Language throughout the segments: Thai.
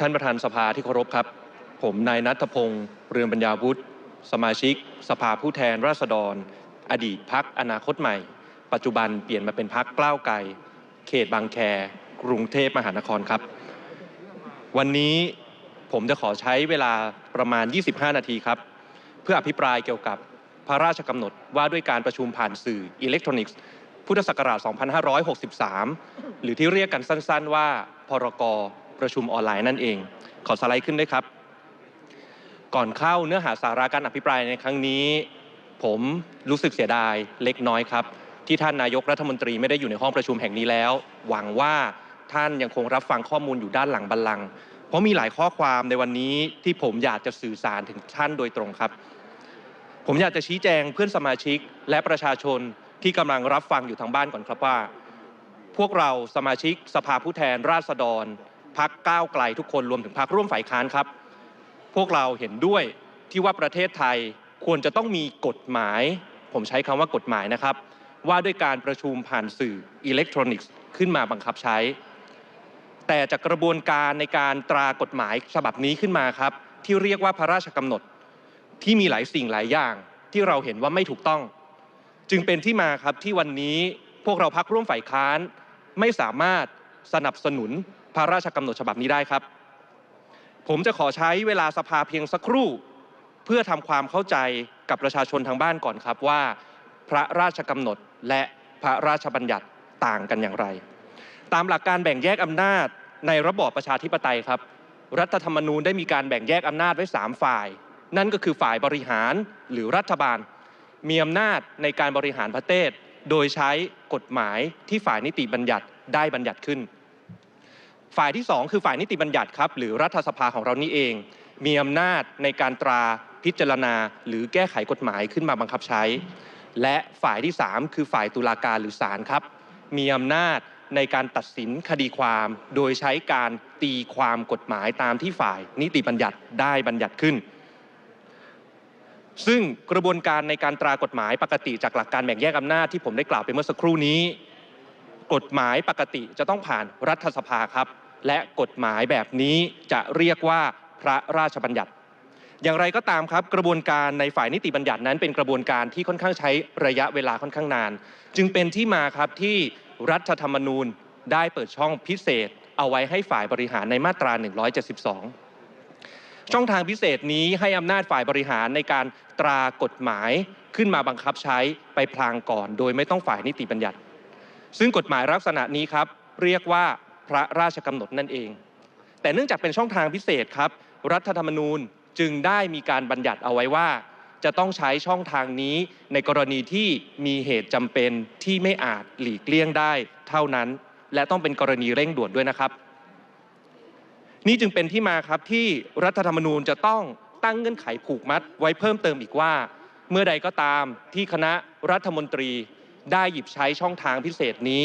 ท่านประธานสภาที่เคารพครับ ผมนายนัทพงศ์เรืองปัญญาวุฒิสมาชิก สภาผู้แทนราษฎร อดีตพักอนาคตใหม่ ปัจจุบันเปลี่ยนมาเป็นพักกล้าวไกลเขตบางแค กรุงเทพมหานครครับ วันนี้ผมจะขอใช้เวลาประมาณ 25 นาทีครับ เพื่ออภิปรายเกี่ยวกับพระราชกำหนดว่าด้วยการประชุมผ่านสื่ออิเล็กทรอนิกส์พุทธศักราช 2563 หรือที่เรียกกันสั้น ๆ ว่า พรก ประชุมออนไลน์นั่นเอง ขอสไลด์ขึ้นด้วยครับ ก่อนเข้าเนื้อหาสาระการอภิปรายในครั้งนี้ ผมรู้สึกเสียดายเล็กน้อยครับ ที่ท่านนายกรัฐมนตรีไม่ได้อยู่ในห้องประชุมแห่งนี้แล้ว หวังว่าท่านยังคงรับฟังข้อมูลอยู่ด้านหลังบัลลังก์เพราะมีหลายข้อความในวันนี้ที่ผมอยากจะสื่อสารถึงท่านโดยตรงครับ ผมอยากจะชี้แจงเพื่อนสมาชิกและประชาชนที่กำลังรับฟังอยู่ทางบ้านก่อนครับว่า พวกเราสมาชิกสภาผู้แทนราษฎร พักก้าวไกลทุกคนรวมถึงพักร่วมฝ่ายค้านครับ พวกเราเห็นด้วยที่ว่าประเทศไทยควรจะต้องมีกฎหมาย ผมใช้คำว่ากฎหมายนะครับ ว่าด้วยการประชุมผ่านสื่ออิเล็กทรอนิกส์ขึ้นมาบังคับใช้ แต่จากกระบวนการในการตรากฎหมายฉบับนี้ขึ้นมาครับ ที่เรียกว่าพระราชกำหนดที่มีหลายสิ่งหลายอย่าง ที่เราเห็นว่าไม่ถูกต้อง จึงเป็นที่มาครับที่วันนี้พวกเราพักร่วมฝ่ายค้านไม่สามารถสนับสนุน พระราชกำหนดฉบับนี้ได้ครับ ผมจะขอใช้เวลาสภาเพียงสักครู่ เพื่อทำความเข้าใจกับประชาชนทางบ้านก่อนครับว่า พระราชกำหนดและพระราชบัญญัติต่างกันอย่างไร ตามหลักการแบ่งแยกอำนาจในระบอบประชาธิปไตยครับ รัฐธรรมนูญได้มีการแบ่งแยกอำนาจไว้ 3 ฝ่าย นั่นก็คือฝ่ายบริหารหรือรัฐบาล มีอำนาจในการบริหารประเทศ โดยใช้กฎหมายที่ฝ่ายนิติบัญญัติได้บัญญัติขึ้น ฝ่ายที่ 2 คือฝ่ายนิติบัญญัติครับ หรือรัฐสภาของเรานี่เอง มีอำนาจในการตราพิจารณา หรือแก้ไขกฎหมายขึ้นมาบังคับใช้ และฝ่ายที่ 3 คือฝ่ายตุลาการหรือศาลครับ มีอำนาจในการตัดสินคดีความ โดยใช้การตีความกฎหมายตามที่ฝ่ายนิติบัญญัติได้บัญญัติขึ้น ซึ่งกระบวนการในการตรากฎหมายปกติจากหลักการแบ่งแยกอำนาจที่ผมได้กล่าวไปเมื่อสักครู่นี้ กฎหมายปกติจะต้องผ่านรัฐสภาครับ และกฎหมายแบบนี้จะเรียกว่าพระราชบัญญัติ อย่างไรก็ตามครับ กระบวนการในฝ่ายนิติบัญญัตินั้นเป็นกระบวนการที่ค่อนข้างใช้ระยะเวลาค่อนข้างนาน จึงเป็นที่มาครับที่รัฐธรรมนูญได้เปิดช่องพิเศษ เอาไว้ให้ฝ่ายบริหารในมาตรา 172 ช่องทางพิเศษนี้ให้อำนาจฝ่ายบริหารในการตรากฎหมายขึ้นมาบังคับใช้ไปพลางก่อน โดยไม่ต้องฝ่ายนิติบัญญัติ ซึ่งกฎหมายลักษณะนี้ครับเรียกว่า พระราชกำหนดนั่นเอง แต่เนื่องจากเป็นช่องทางพิเศษครับ รัฐธรรมนูญจึงได้มีการบัญญัติเอาไว้ว่า จะต้องใช้ช่องทางนี้ในกรณีที่มีเหตุจำเป็นที่ไม่อาจหลีกเลี่ยงได้เท่านั้น และต้องเป็นกรณีเร่งด่วนด้วยนะครับ นี่จึงเป็นที่มาครับที่รัฐธรรมนูญจะต้องตั้งเงื่อนไขผูกมัดไว้เพิ่มเติมอีกว่า เมื่อใดก็ตามที่คณะรัฐมนตรีได้หยิบใช้ช่องทางพิเศษนี้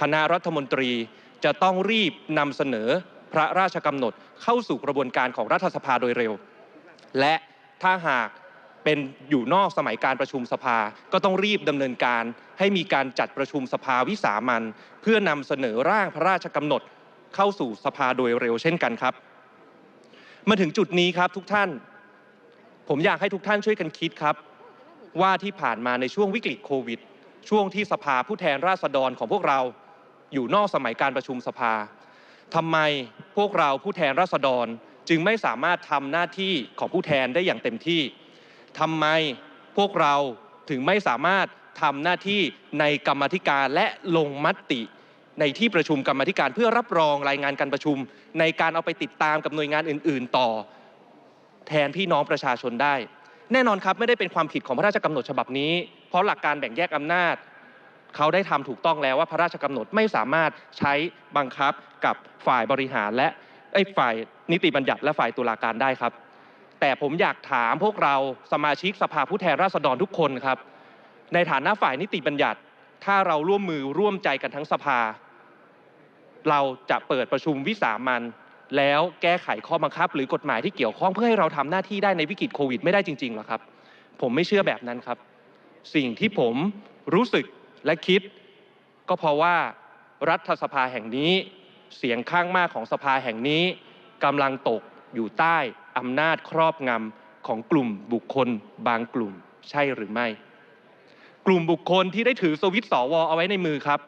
คณะรัฐมนตรี จะต้องรีบนำเสนอพระราชกำหนดเข้าสู่กระบวนการของรัฐสภาโดยเร็ว และถ้าหากเป็นอยู่นอกสมัยการประชุมสภา ก็ต้องรีบดำเนินการให้มีการจัดประชุมสภาวิสามันเพื่อนำเสนอร่างพระราชกำหนดเข้าสู่สภาโดยเร็วเช่นกันครับ มาถึงจุดนี้ครับทุกท่าน ผมอยากให้ทุกท่านช่วยกันคิดครับ ว่าที่ผ่านมาในช่วงวิกฤตโควิด ช่วงที่สภาผู้แทนราษฎรของพวกเรา อยู่นอกสมัยการประชุมสภาทำไมพวกเราผู้แทนราษฎรจึงไม่สามารถทำหน้าที่ของผู้แทนได้อย่างเต็มที่ทำไมพวกเราถึงไม่สามารถทำหน้าที่ในกรรมธิการและลงมติ ในที่ประชุมกรรมธิการเพื่อรับรองรายงานการประชุม ในการเอาไปติดตามกับหน่วยงานอื่น ๆ ต่อ แทนพี่น้องประชาชนได้ แน่นอนครับไม่ได้เป็นความผิดของพระราชกำหนดฉบับนี้ เพราะหลักการแบ่งแยกอำนาจ เขาได้ทำถูกต้องแล้วว่าพระราชกำหนดไม่สามารถใช้บังคับกับฝ่ายบริหารและไอ้ฝ่ายนิติบัญญัติและฝ่ายตุลาการได้ครับ แต่ผมอยากถามพวกเราสมาชิกสภาผู้แทนราษฎรทุกคนครับ ในฐานะฝ่ายนิติบัญญัติ ถ้าเราร่วมมือร่วมใจกันทั้งสภา เราจะเปิดประชุมวิสามันแล้วแก้ไขข้อบังคับ หรือกฎหมายที่เกี่ยวข้องเพื่อให้เราทำหน้าที่ได้ในวิกฤตโควิดไม่ได้จริงๆหรอครับ ผมไม่เชื่อแบบนั้นครับ สิ่งที่ผมรู้สึก และคิด ก็เพราะว่ารัฐสภาแห่งนี้ เสียงข้างมากของสภาแห่งนี้กำลังตกอยู่ใต้อำนาจครอบงำของกลุ่มบุคคลบางกลุ่มใช่หรือไม่ กลุ่มบุคคลที่ได้ถือสวิตช์สวเอาไว้ในมือครับ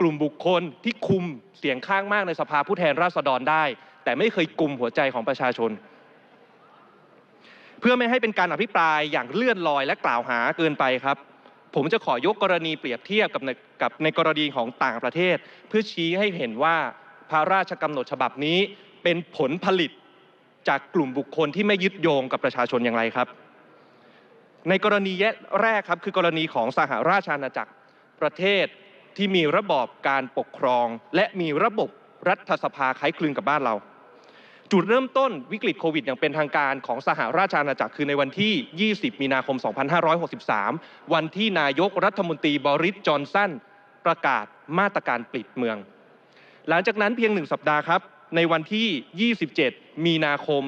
กลุ่มบุคคลที่คุมเสียงข้างมากในสภาผู้แทนราษฎรได้ แต่ไม่เคยกลุ่มหัวใจของประชาชน เพื่อไม่ให้เป็นการอภิปรายอย่างเลื่อนลอยและกล่าวหาเกินไปครับ ผมจะขอยกกรณีเปรียบเทียบกับในกับในกรณีของต่างประเทศ เพื่อชี้ให้เห็นว่าพระราชกำหนดฉบับนี้เป็นผลผลิตจากกลุ่มบุคคลที่ไม่ยึดโยงกับประชาชนอย่างไรครับ ในกรณีแรกครับคือกรณีของสหราชอาณาจักรประเทศที่มีระบอบการปกครอง และมีระบบรัฐสภาคล้ายคลึงกับบ้านเรา จุดเริ่มต้นวิกฤตโควิดอย่างเป็นทางการของสหราชอาณาจักรคือในวันที่ 20 มีนาคม 2563 วันที่นายกรัฐมนตรีบริสจอนสันประกาศมาตรการปิดเมือง หลังจากนั้นเพียงหนึ่งสัปดาห์ครับ ในวันที่ 27 มีนาคม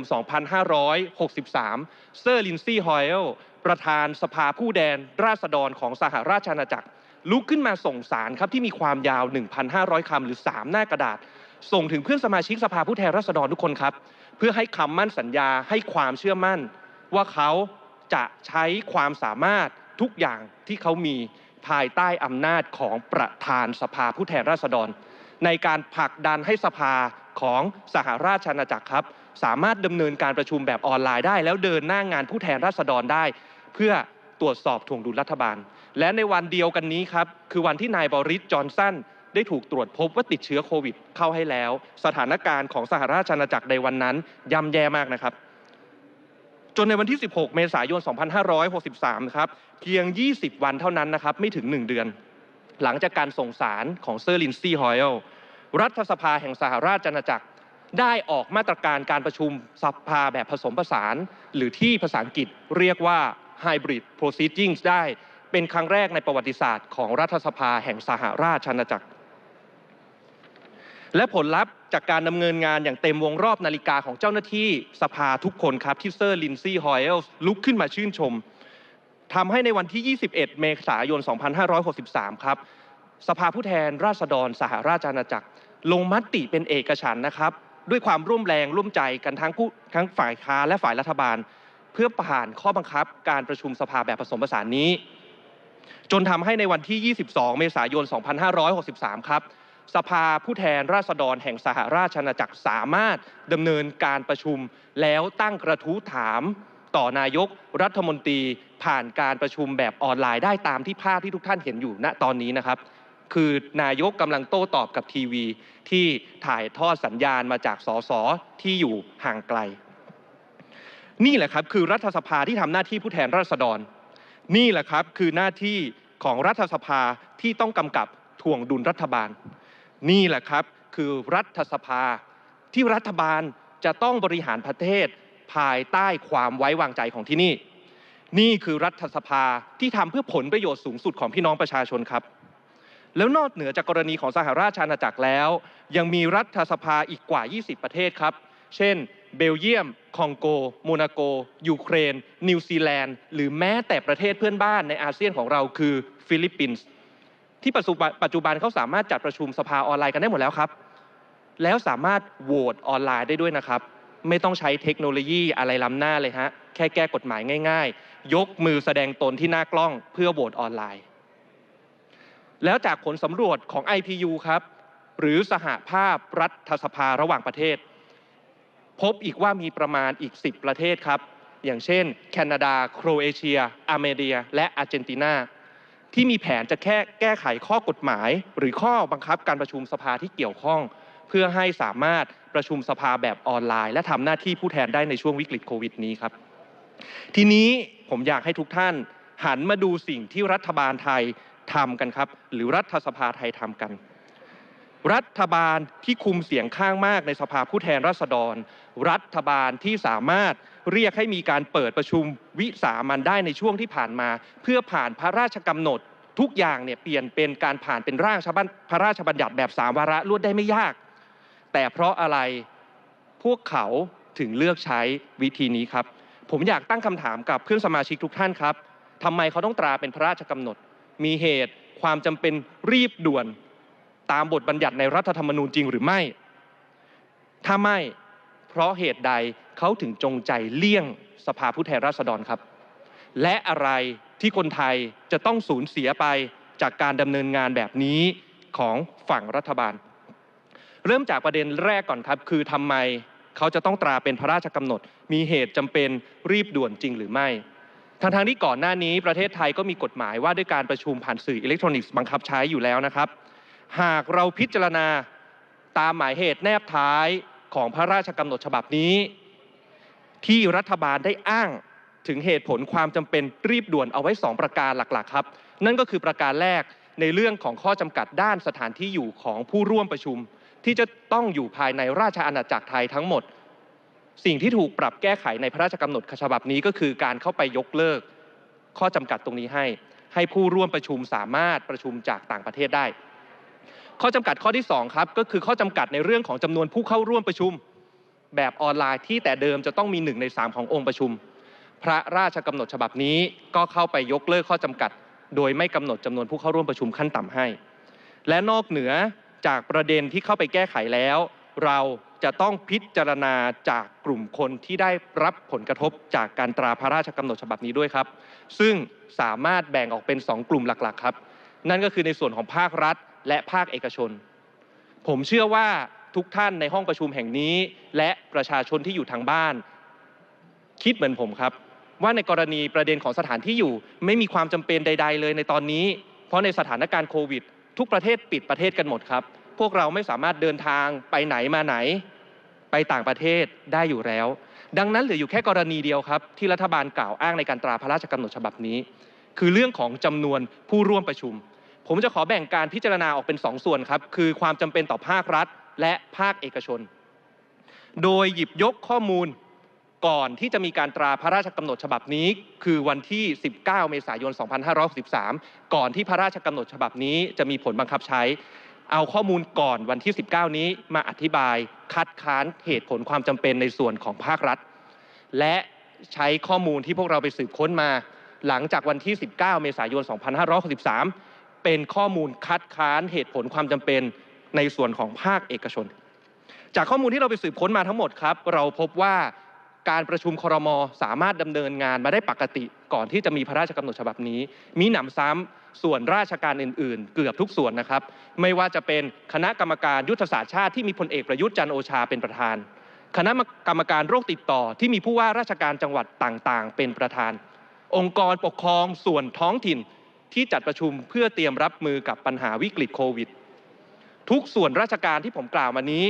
2563 เซอร์ลินซี่ฮอยล์ประธานสภาผู้แทนราษฎรของสหราชอาณาจักร ลุกขึ้นมาส่งสารครับที่มีความยาว 1,500 คำหรือ 3 หน้ากระดาษ ส่งถึงเพื่อนสมาชิกสภาผู้แทนราษฎรทุกคนครับ เพื่อให้คำมั่นสัญญาให้ความเชื่อมั่น ว่าเขาจะใช้ความสามารถทุกอย่างที่เขามีภายใต้อำนาจของประธานสภาผู้แทนราษฎร ในการผลักดันให้สภาของสหราชอาณาจักรครับ สามารถดำเนินการประชุมแบบออนไลน์ได้ แล้วเดินหน้างงานผู้แทนราษฎรได้ เพื่อตรวจสอบถ่วงดุลรัฐบาล และในวันเดียวกันนี้ครับ คือวันที่นายบริสจอนสัน ได้ถูกตรวจพบว่าติดเชื้อโควิดเข้าให้แล้ว สถานการณ์ของสหราชอาณาจักรในวันนั้นย่ำแย่มากนะครับ จนในวันที่ 16 เมษายน 2563 ครับ เพียง 20 วันเท่านั้นนะครับ ไม่ถึง 1 เดือน หลังจากการส่งสารของเซอร์ลินซีฮอยล์รัฐสภาแห่งสหราชอาณาจักรได้ออกมาตรการการประชุมสภาแบบผสมผสาน หรือที่ภาษาอังกฤษเรียกว่า Hybrid Proceedings ได้เป็นครั้งแรกในประวัติศาสตร์ของรัฐสภาแห่งสหราชอาณาจักร และผลลัพธ์จากการดำเนินงานอย่างเต็มวงรอบนาฬิกาของเจ้าหน้าที่สภาทุกคนครับที่เซอร์ลินซี่ฮอยล์ลุกขึ้นมาชื่นชมทำให้ในวันที่ 21 เมษายน 2563 ครับ สภาผู้แทนราษฎรสหราชอาณาจักร ลงมติเป็นเอกฉันนะครับ ด้วยความร่วมแรงร่วมใจกันทั้งผู้ทั้งฝ่ายค้าและฝ่ายรัฐบาล เพื่อผ่านข้อบังคับการประชุมสภาแบบผสมผสานนี้ จนทำให้ในวันที่ 22 เมษายน 2563 ครับ สภาผู้แทนราษฎรแห่งสหราชอาณาจักรสามารถดำเนินการประชุม แล้วตั้งกระทู้ถามต่อนายกรัฐมนตรีผ่านการประชุมแบบออนไลน์ได้ตามที่ภาพที่ทุกท่านเห็นอยู่ณตอนนี้นะครับ คือนายกกำลังโต้ตอบกับทีวีที่ถ่ายทอดสัญญาณมาจากสสที่อยู่ห่างไกล นี่แหละครับคือรัฐสภาที่ทำหน้าที่ผู้แทนราษฎร นี่แหละครับคือหน้าที่ของรัฐสภาที่ต้องกำกับถ่วงดุลรัฐบาล นี่แหละครับคือรัฐสภาที่รัฐบาลจะต้องบริหารประเทศภายใต้ความไว้วางใจของที่นี่ นี่คือรัฐสภาที่ทำเพื่อผลประโยชน์สูงสุดของพี่น้องประชาชนครับ แล้วนอกเหนือจากกรณีของสหราชอาณาจักรแล้ว ยังมีรัฐสภาอีกกว่า 20 ประเทศครับ เช่น เบลเยียม คองโก โมนาโก ยูเครน นิวซีแลนด์ หรือแม้แต่ประเทศเพื่อนบ้านในอาเซียนของเราคือฟิลิปปินส์ ที่ปัจจุบันเขาสามารถจัดประชุมสภาออนไลน์กันได้หมดแล้วครับ แล้วสามารถโหวตออนไลน์ได้ด้วยนะครับ ไม่ต้องใช้เทคโนโลยีอะไรล้ำหน้าเลยฮะ แค่แก้กฎหมายง่าย ๆ ยกมือแสดงตนที่หน้ากล้องเพื่อโหวตออนไลน์ แล้วจากผลสำรวจของ IPU ครับ หรือสหภาพรัฐสภาระหว่างประเทศ พบอีกว่ามีประมาณอีก 10 ประเทศครับ อย่างเช่น แคนาดา โครเอเชียอาร์เมเนีย และอาร์เจนตินา ที่มีแผนจะแค่แก้ไขข้อกฎหมาย หรือข้อบังคับการประชุมสภาที่เกี่ยวข้อง เพื่อให้สามารถประชุมสภาแบบออนไลน์ และทำหน้าที่ผู้แทนได้ในช่วงวิกฤตโควิดนี้ครับ ทีนี้ผมอยากให้ทุกท่านหันมาดูสิ่งที่รัฐบาลไทยทำกันครับ หรือรัฐสภาไทยทำกัน รัฐบาลที่คุมเสียงข้างมากในสภาผู้แทนราษฎร รัฐบาลที่สามารถเรียกให้มีการเปิดประชุมวิสามันได้ในช่วงที่ผ่านมา เพื่อผ่านพระราชกำหนดทุกอย่างเนี่ยเปลี่ยนเป็นการผ่านเป็นร่างพระราชบัญญัติแบบสามวาระรวดได้ไม่ยาก แต่เพราะอะไรพวกเขาถึงเลือกใช้วิธีนี้ครับ ผมอยากตั้งคำถามกับเพื่อนสมาชิกทุกท่านครับทำไมเขาต้องตราเป็นพระราชกำหนด มีเหตุความจำเป็นรีบด่วน ตามบทบัญญัติในรัฐธรรมนูญจริงหรือไม่ ถ้าไม่เพราะเหตุใดเขาถึงจงใจเลี่ยงสภาผู้แทนราษฎรครับ และอะไรที่คนไทยจะต้องสูญเสียไปจากการดำเนินงานแบบนี้ของฝั่งรัฐบาล เริ่มจากประเด็นแรกก่อนครับ คือทำไมเขาจะต้องตราเป็นพระราชกำหนด มีเหตุจำเป็นรีบด่วนจริงหรือไม่ทางทางๆที่ก่อนหน้านี้ประเทศไทยก็มีกฎหมายว่าด้วยการประชุมผ่านสื่ออิเล็กทรอนิกส์บังคับใช้อยู่แล้วนะครับ หากเราพิจารณาตามหมายเหตุแนบท้ายของพระราชกำหนดฉบับนี้ ที่รัฐบาลได้อ้างถึงเหตุผลความจำเป็นรีบด่วนเอาไว้ 2 ประการหลักๆ ครับ นั่นก็คือประการแรกในเรื่องของข้อจำกัดด้านสถานที่อยู่ของผู้ร่วมประชุม ที่จะต้องอยู่ภายในราชอาณาจักรไทยทั้งหมด สิ่งที่ถูกปรับแก้ไขในพระราชกำหนดฉบับนี้ก็คือการเข้าไปยกเลิก ข้อจำกัดตรงนี้ให้ ให้ผู้ร่วมประชุมสามารถประชุมจากต่างประเทศได้ ข้อจำกัดข้อที่2ครับก็คือข้อจำกัดในเรื่องของจำนวนผู้เข้าร่วมประชุม แบบออนไลน์ที่แต่เดิมจะต้องมี1ใน3 ขององค์ประชุม พระราชกำหนดฉบับนี้ก็เข้าไปยกเลิกข้อจำกัด โดยไม่กำหนดจำนวนผู้เข้าร่วมประชุมขั้นต่ำให้ และนอกเหนือจากประเด็นที่เข้าไปแก้ไขแล้ว เราจะต้องพิจารณาจากกลุ่มคนที่ได้รับผลกระทบจากการตราพระราชกำหนดฉบับนี้ด้วยครับ ซึ่งสามารถแบ่งออกเป็น 2 กลุ่มหลักๆ ครับ นั่นก็คือในส่วนของภาครัฐ และภาคเอกชน ผมเชื่อว่าทุกท่านในห้องประชุมแห่งนี้ และประชาชนที่อยู่ทางบ้าน คิดเหมือนผมครับ ว่าในกรณีประเด็นของสถานที่อยู่ ไม่มีความจำเป็นใด ๆ เลยในตอนนี้ เพราะในสถานการณ์โควิด ทุกประเทศปิดประเทศกันหมดครับ พวกเราไม่สามารถเดินทางไปไหนมาไหน ไปต่างประเทศได้อยู่แล้ว ดังนั้นเหลืออยู่แค่กรณีเดียวครับ ที่รัฐบาลกล่าวอ้างในการตราพระราชกำหนดฉบับนี้ คือเรื่องของจำนวนผู้ร่วมประชุม ผมจะขอแบ่งการพิจารณาออกเป็น 2 ส่วนครับ คือความจำเป็นต่อภาครัฐ และภาคเอกชน โดยหยิบยกข้อมูลก่อนที่จะมีการตราพระราชกำหนดฉบับนี้ คือวันที่ 19 เมษายน 2563 ก่อนที่พระราชกำหนดฉบับนี้จะมีผลบังคับใช้ เอาข้อมูลก่อนวันที่ 19 นี้มาอธิบายคัดค้านเหตุผลความจำเป็นในส่วนของภาครัฐ และใช้ข้อมูลที่พวกเราไปสืบค้นมา หลังจากวันที่ 19 เมษายน 2563 เป็นข้อมูลคัดค้านเหตุผลความจำเป็นในส่วนของภาคเอกชน จากข้อมูลที่เราไปสืบค้นมาทั้งหมดครับ เราพบว่าการประชุมครมสามารถดำเนินงานมาได้ปกติก่อนที่จะมีพระราชกำหนดฉบับนี้ มีหนำซ้ำส่วนราชการอื่น ๆ เกือบทุกส่วนนะครับ ไม่ว่าจะเป็นคณะกรรมการยุทธศาสตร์ชาติที่มีพลเอกประยุทธ์จันโอชาเป็นประธาน คณะกรรมการโรคติดต่อที่มีผู้ว่าราชการจังหวัดต่าง ๆ เป็นประธาน องค์กรปกครองส่วนท้องถิ่น ที่จัดประชุมเพื่อเตรียมรับมือกับปัญหาวิกฤตโควิด ทุกส่วนราชการที่ผมกล่าวมานี้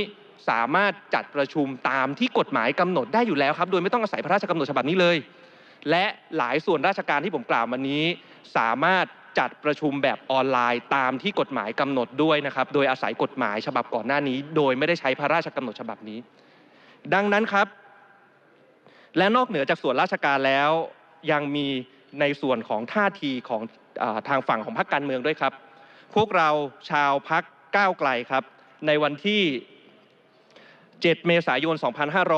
สามารถจัดประชุมตามที่กฎหมายกำหนดได้อยู่แล้วครับ โดยไม่ต้องอาศัยพระราชกำหนดฉบับนี้เลย และหลายส่วนราชการที่ผมกล่าวมานี้ สามารถจัดประชุมแบบออนไลน์ตามที่กฎหมายกำหนดด้วยนะครับ โดยอาศัยกฎหมายฉบับก่อนหน้านี้ โดยไม่ได้ใช้พระราชกำหนดฉบับนี้ ดังนั้นครับ และนอกเหนือจากส่วนราชการแล้วยังมีในส่วนของท่าทีของ ทางฝั่งของพรรคการเมืองด้วยครับ พวกเราชาวพักก้าวไกลครับ ในวันที่ 7 เมษายน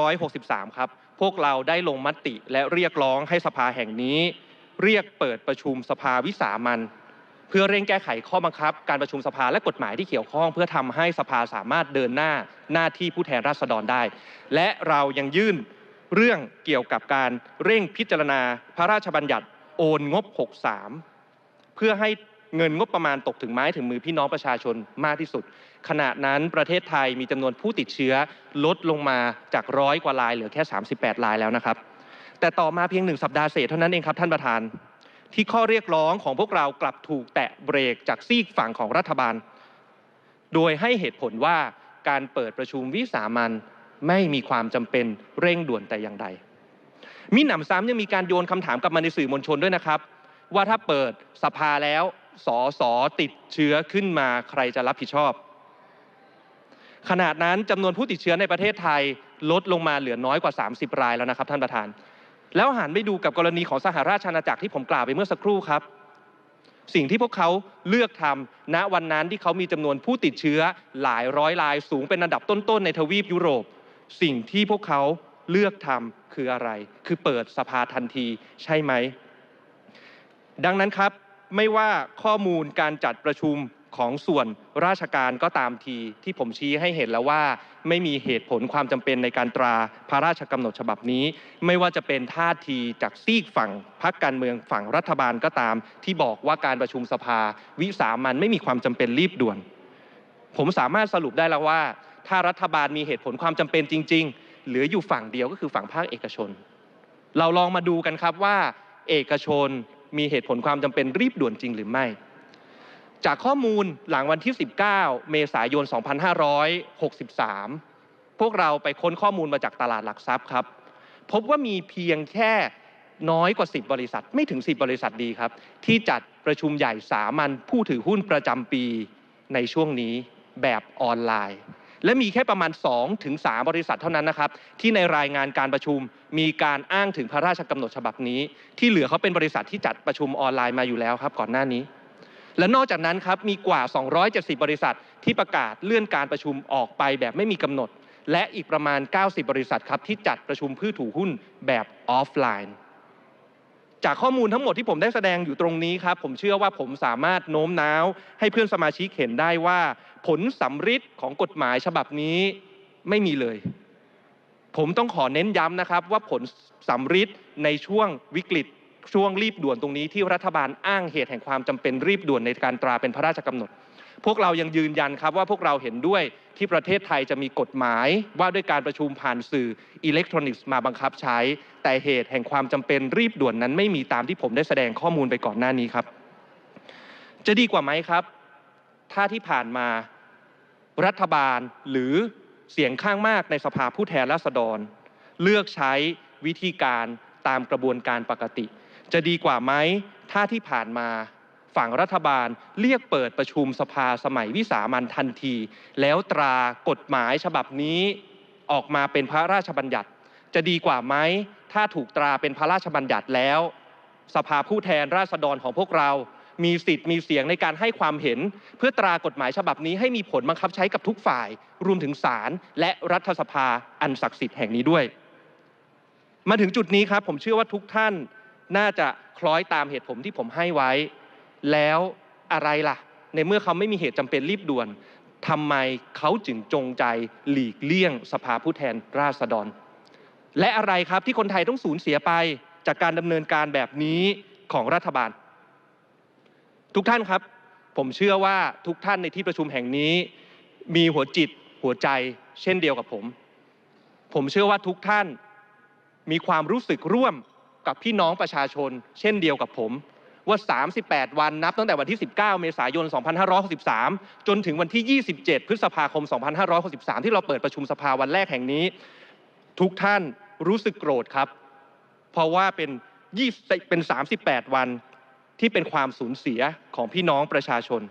2563 ครับ พวกเราได้ลงมติและเรียกร้องให้สภาแห่งนี้ เรียกเปิดประชุมสภาวิสามันเพื่อเร่งแก้ไขข้อบังคับ การประชุมสภาและกฎหมายที่เกี่ยวข้อง เพื่อทำให้สภาสามารถเดินหน้าหน้าที่ผู้แทนราษฎรได้ และเรายังยื่นเรื่องเกี่ยวกับการเร่งพิจารณาพระราชบัญญัติโอนงบ 63 เพื่อให้เงินงบประมาณตกถึงไม้ถึงมือพี่น้องประชาชนมากที่สุด ขณะนั้นประเทศไทยมีจำนวนผู้ติดเชื้อลดลงมาจากร้อยกว่ารายเหลือแค่ 38รายแล้วนะครับ แต่ต่อมาเพียงหนึ่งสัปดาห์เศษเท่านั้นเองครับท่านประธาน ที่ข้อเรียกร้องของพวกเรากลับถูกแตะเบรกจากซีกฝั่งของรัฐบาล โดยให้เหตุผลว่าการเปิดประชุมวิสามันไม่มีความจำเป็นเร่งด่วนแต่อย่างใด มีหนำซ้ำยังมีการโยนคำถามกลับมาในสื่อมวลชนด้วยนะครับ ว่าถ้าเปิดสภาแล้วสอสอติดเชื้อขึ้นมาใครจะรับผิดชอบ ขนาดนั้นจำนวนผู้ติดเชื้อในประเทศไทยลดลงมาเหลือน้อยกว่า 30 รายแล้วนะครับท่านประธาน แล้วหันไปดูกับกรณีของสหราชอาณาจักรที่ผมกล่าวไปเมื่อสักครู่ครับ สิ่งที่พวกเขาเลือกทำณวันนั้นที่เขามีจำนวนผู้ติดเชื้อหลายร้อยรายสูงเป็นอันดับต้นๆในทวีปยุโรป สิ่งที่พวกเขาเลือกทำคืออะไร คือเปิดสภาทันทีใช่ไหม ดังนั้นครับไม่ว่าข้อมูลการจัดประชุมของส่วนราชการก็ตามทีที่ผมชี้ให้เห็นแล้วว่า ไม่มีเหตุผลความจำเป็นในการตราพระราชกำหนดฉบับนี้ ไม่ว่าจะเป็นท่าทีจากซีกฝั่งพรรคการเมืองฝั่งรัฐบาลก็ตาม ที่บอกว่าการประชุมสภา วิสามันไม่มีความจำเป็นรีบด่วน ผมสามารถสรุปได้แล้วว่า ถ้ารัฐบาลมีเหตุผลความจำเป็นจริง ๆ เหลืออยู่ฝั่งเดียวก็คือฝั่งภาคเอกชน เราลองมาดูกันครับว่า เอกชน มีเหตุผลความจำเป็นรีบด่วนจริงหรือไม่ จากข้อมูลหลังวันที่ 19 เมษายน 2563 พวกเราไปค้นข้อมูลมาจากตลาดหลักทรัพย์ครับ พบว่ามีเพียงแค่น้อยกว่า 10 บริษัท ไม่ถึง 10 บริษัทดีครับ ที่จัดประชุมใหญ่สามัญผู้ถือหุ้นประจำปีในช่วงนี้แบบออนไลน์ และมีแค่ประมาณ2ถึง3บริษัทเท่านั้นนะครับ ที่ในรายงานการประชุม มีการอ้างถึงพระราชกำหนดฉบับนี้ ที่เหลือเขาเป็นบริษัทที่จัดประชุมออนไลน์มาอยู่แล้วครับก่อนหน้านี้ และนอกจากนั้นครับมีกว่า 270 บริษัทที่ประกาศเลื่อนการประชุมออกไปแบบไม่มีกำหนด และอีกประมาณ 90 บริษัทครับที่จัดประชุมผู้ถือหุ้นแบบออฟไลน์จากข้อมูลทั้งหมดที่ผมได้แสดงอยู่ตรงนี้ครับ ผมเชื่อว่าผมสามารถโน้มน้าว ให้เพื่อนสมาชิกเห็นได้ว่า ผลสำฤทธิ์ของกฎหมายฉบับนี้ไม่มีเลย ผมต้องขอเน้นย้ำนะครับว่าผลสำฤทธิ์ในช่วงวิกฤตช่วงรีบด่วนตรงนี้ที่รัฐบาลอ้างเหตุแห่งความจำเป็นรีบด่วนในการตราเป็นพระราชกำหนด พวกเรายังยืนยันครับว่าพวกเราเห็นด้วยที่ประเทศไทยจะมีกฎหมาย ว่าด้วยการประชุมผ่านสื่ออิเล็กทรอนิกส์มาบังคับใช้ แต่เหตุแห่งความจำเป็นรีบด่วนนั้นไม่มีตามที่ผมได้แสดงข้อมูลไปก่อนหน้านี้ครับ จะดีกว่าไหมครับ ถ้าที่ผ่านมารัฐบาลหรือ เสียงข้างมากในสภาผู้แทนราษฎร เลือกใช้วิธีการตามกระบวนการปกติ จะดีกว่าไหมถ้าที่ผ่านมาฝั่งรัฐบาลเรียกเปิดประชุมสภาสมัยวิสามันทันที แล้วตรากฎหมายฉบับนี้ออกมาเป็นพระราชบัญญัติ จะดีกว่าไหมถ้าถูกตราเป็นพระราชบัญญัติแล้ว สภาผู้แทนราษฎรของพวกเรา มีสิทธิ์มีเสียงในการให้ความเห็น เพื่อตรากฎหมายฉบับนี้ให้มีผลบังคับใช้กับทุกฝ่าย รวมถึงศาลและรัฐสภาอันศักดิ์สิทธิ์แห่งนี้ด้วย มาถึงจุดนี้ครับ ผมเชื่อว่าทุกท่านน่าจะคล้อยตามเหตุผลที่ผมให้ไว้ แล้วอะไรล่ะ ในเมื่อเขาไม่มีเหตุจำเป็นรีบด่วนทำไมเขาจึงจงใจหลีกเลี่ยงสภาผู้แทนราษฎร และอะไรครับที่คนไทยต้องสูญเสียไปจากการดำเนินการแบบนี้ของรัฐบาล ทุกท่านครับ ผมเชื่อว่าทุกท่านในที่ประชุมแห่งนี้ มีหัวจิตหัวใจ เช่นเดียวกับผม ผมเชื่อว่าทุกท่านมีความรู้สึกร่วมกับพี่น้องประชาชน เช่นเดียวกับผม ว่า 38 วันนับตั้งแต่วันที่ 19 เมษายน 2563 จนถึงวันที่ 27 พฤษภาคม 2563 ที่เราเปิดประชุมสภาวันแรกแห่งนี้ ทุกท่านรู้สึกโกรธครับ เพราะว่าเป็น20เป็น 38 วัน ที่เป็นความสูญเสียของพี่น้องประชาชน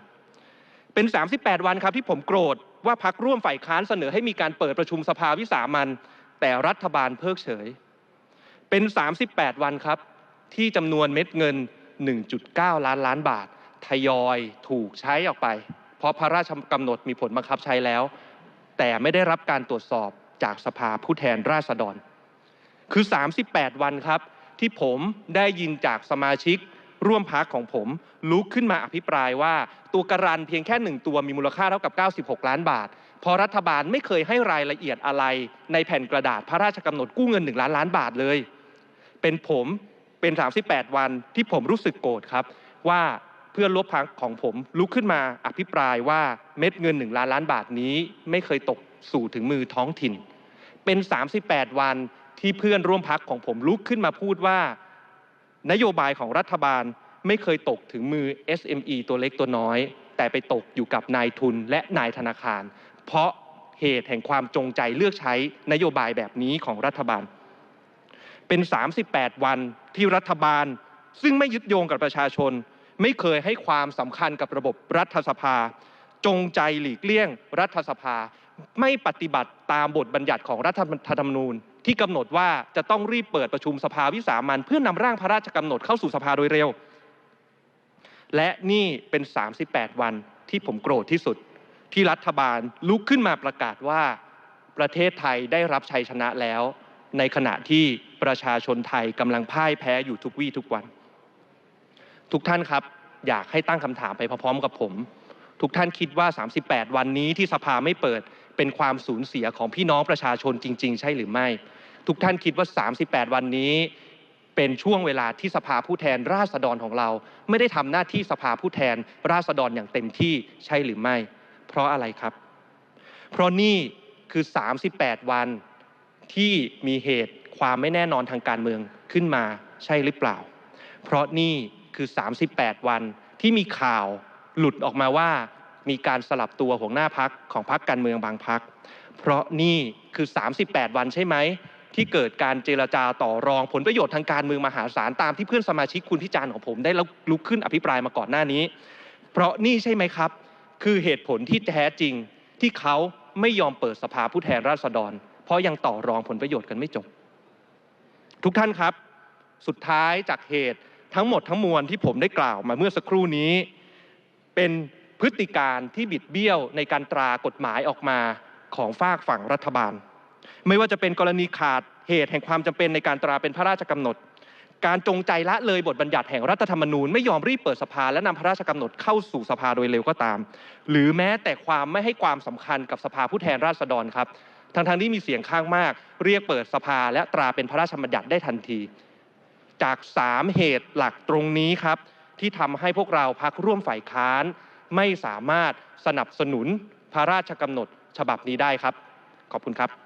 เป็น 38 วันครับที่ผมโกรธว่าพักร่วมฝ่ายค้านเสนอให้มีการเปิดประชุมสภาวิสามันแต่รัฐบาลเพิกเฉย เป็น 38 วันครับ ที่จำนวนเม็ดเงิน 1.9 ล้านล้านบาท ทยอยถูกใช้ออกไป เพราะพระราชกำหนดมีผลบังคับใช้แล้ว แต่ไม่ได้รับการตรวจสอบจากสภาผู้แทนราษฎร คือ 38 วันครับ ที่ผมได้ยินจากสมาชิก ร่วมพักของผมลุกขึ้นมาอภิปรายว่า ตัวการันเพียงแค่หนึ่งตัวมีมูลค่าเท่ากับ 96 ล้านบาทพราะรัฐบาลไม่เคยให้รายละเอียดอะไร ในแผ่นกระดาษพระราชกำหนดกู้เงิน 1 ล้านล้านบาทเลย เป็นผมเป็น 38 วันที่ผมรู้สึกโกรธครับ ว่าเพื่อนร่วมพักของผมลุกขึ้นมาอภิปรายว่าเม็ดเงิน 1 ล้านล้านบาทนี้ ไม่เคยตกสู่ถึงมือท้องถิ่น เป็น 38 วันที่เพื่อนร่วมพักของผมลุกขึ้นมาพูดว่า นโยบายของรัฐบาลไม่เคยตกถึงมือ SME ตัวเล็กตัวน้อย แต่ไปตกอยู่กับนายทุนและนายธนาคาร เพราะเหตุแห่งความจงใจเลือกใช้นโยบายแบบนี้ของรัฐบาล เป็น 38 วันที่รัฐบาล ซึ่งไม่ยึดโยงกับประชาชน ไม่เคยให้ความสำคัญกับระบบรัฐสภา จงใจหลีกเลี่ยงรัฐสภา ไม่ปฏิบัติตามบทบัญญัติของรัฐธรรมนูญ ที่กำหนดว่าจะต้องรีบเปิดประชุมสภาวิสามันเพื่อนำร่างพระราชกำหนดเข้าสู่สภาโดยเร็ว และนี่เป็น 38 วันที่ผมโกรธที่สุด ที่รัฐบาลลุกขึ้นมาประกาศว่า ประเทศไทยได้รับชัยชนะแล้ว ในขณะที่ประชาชนไทยกำลังพ่ายแพ้อยู่ทุกวี่ทุกวัน ทุกท่านครับอยากให้ตั้งคำถามไปพร้อมๆกับผม ทุกท่านคิดว่า 38 วันนี้ที่สภาไม่เปิดเป็นความสูญเสียของพี่น้องประชาชนจริง ๆ ใช่หรือไม่ ทุกท่านคิดว่า 38 วันนี้ เป็นช่วงเวลาที่สภาผู้แทนราษฎรของเรา ไม่ได้ทำหน้าที่สภาผู้แทนราษฎรอย่างเต็มที่ใช่หรือไม่ เพราะอะไรครับ เพราะนี่คือ 38 วันที่มีเหตุความไม่แน่นอนทางการเมืองขึ้นมาใช่หรือเปล่า เพราะนี่คือ 38 วันที่มีข่าวหลุดออกมาว่ามีการสลับตัวหัวหน้าพักของพักการเมืองบางพัก เพราะนี่คือ 38 วันใช่ไหม ที่เกิดการเจรจาต่อรองผลประโยชน์ทางการเมืองมหาศาลตามที่เพื่อนสมาชิกคุณพิจารณ์ของผมได้ลุกขึ้นอภิปรายมาก่อนหน้านี้ เพราะนี่ใช่ไหมครับ คือเหตุผลที่แท้จริงที่เขาไม่ยอมเปิดสภาผู้แทนราษฎร เพราะยังต่อรองผลประโยชน์กันไม่จบ ทุกท่านครับ สุดท้ายจากเหตุทั้งหมดทั้งมวลที่ผมได้กล่าวมาเมื่อสักครู่นี้ เป็นพฤติการที่บิดเบี้ยวในการตรากฎหมายออกมาของฝากฝั่งรัฐบาล ไม่ว่าจะเป็นกรณีขาดเหตุแห่งความจำเป็นในการตราเป็นพระราชกำหนด การจงใจละเลยบทบัญญัติแห่งรัฐธรรมนูญไม่ยอมรีบเปิดสภาและนำพระราชกำหนดเข้าสู่สภาโดยเร็วก็ตาม หรือแม้แต่ความไม่ให้ความสำคัญกับสภาผู้แทนราษฎรครับทั้งทที่มีเสียงข้างมาก เรียกเปิดสภาและตราเป็นพระราชบัญญัติได้ทันที จากสามเหตุหลักตรงนี้ครับ ที่ทำให้พวกเราพักร่วมฝ่ายค้าน ไม่สามารถสนับสนุนพระราชกำหนดฉบับนี้ได้ครับ ขอบคุณครับ